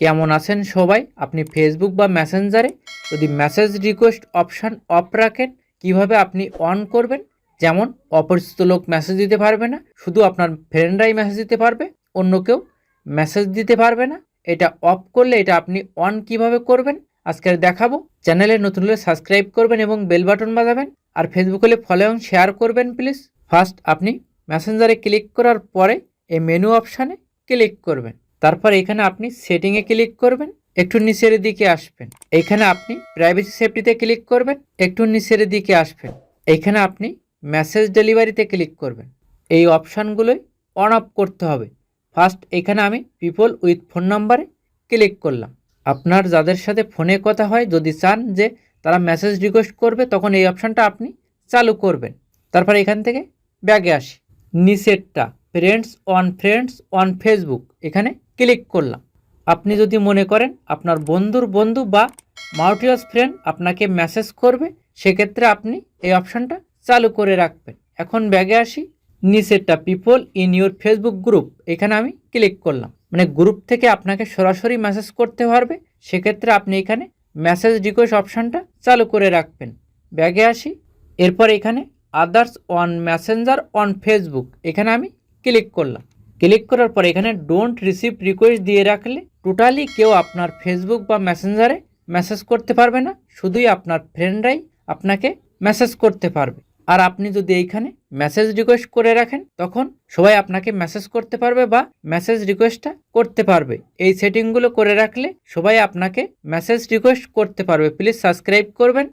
কেমন আছেন সবাই? আপনি ফেসবুক বা মেসেঞ্জারে যদি মেসেজ রিকোয়েস্ট অপশান অফ রাখেন, কীভাবে আপনি অন করবেন? যেমন, অপরিচিত লোক মেসেজ দিতে পারবে না, শুধু আপনার ফ্রেন্ডরাই মেসেজ দিতে পারবে, অন্য কেউ মেসেজ দিতে পারবে না। এটা অফ করলে এটা আপনি অন কীভাবে করবেন? আজকে দেখাবো। চ্যানেলে নতুন হলে সাবস্ক্রাইব করবেন এবং বেল বাটন বাজাবেন। আর ফেসবুক হলে ফলো এবং শেয়ার করবেন প্লিজ ফার্স্ট আপনি মেসেঞ্জারে ক্লিক করার পরে এই মেনু অপশানে ক্লিক করবেন। তারপর এখানে আপনি সেটিংয়ে ক্লিক করবেন, একটু নিচের দিকে আসবেন। এইখানে আপনি প্রাইভেসি সেফটিতে ক্লিক করবেন, একটু নিচের দিকে আসবেন। এইখানে আপনি মেসেজ ডেলিভারিতে ক্লিক করবেন। এই অপশানগুলোই অন অফ করতে হবে। ফার্স্ট, এখানে আমি পিপল উইথ ফোন নাম্বারে ক্লিক করলাম। আপনার যাদের সাথে ফোনে কথা হয়, যদি চান যে তারা মেসেজ রিকোয়েস্ট করবে, তখন এই অপশানটা আপনি চালু করবেন। তারপর এখান থেকে ব্যাগে আসি। নিচেরটা। Friends on friends on Facebook এখানে ক্লিক করলাম। আপনি যদি মনে করেন আপনার বন্ধুর বন্ধু বা মাউটিয়াস ফ্রেন্ড আপনাকে মেসেজ করবে, সেক্ষেত্রে আপনি এই অপশানটা চালু করে রাখবেন। এখন ব্যাগে আসি, নিচেরটা people in your Facebook group এখানে আমি ক্লিক করলাম। মানে গ্রুপ থেকে আপনাকে সরাসরি মেসেজ করতে পারবে, সেক্ষেত্রে আপনি এখানে মেসেজ রিকোয়েস্ট অপশানটা চালু করে রাখবেন। ব্যাগে আসি, এরপর এখানে others on messenger on Facebook এখানে আমি ক্লিক করলাম। ক্লিক করার পর এখানে ডোন্ট রিসিভ রিকোয়েস্ট দিয়ে রাখলে টোটালি কেউ আপনার ফেসবুক বা মেসেঞ্জারে মেসেজ করতে পারবে না। শুধুই আপনার ফ্রেন্ডরাই আপনাকে মেসেজ করতে পারবে। আর আপনি যদি এইখানে মেসেজ রিকোয়েস্ট করে রাখেন, তখন সবাই আপনাকে মেসেজ করতে পারবে বা মেসেজ রিকোয়েস্টটা করতে পারবে। এই সেটিংগুলো করে রাখলে সবাই আপনাকে মেসেজ রিকোয়েস্ট করতে পারবে। প্লিজ সাবস্ক্রাইব করবেন।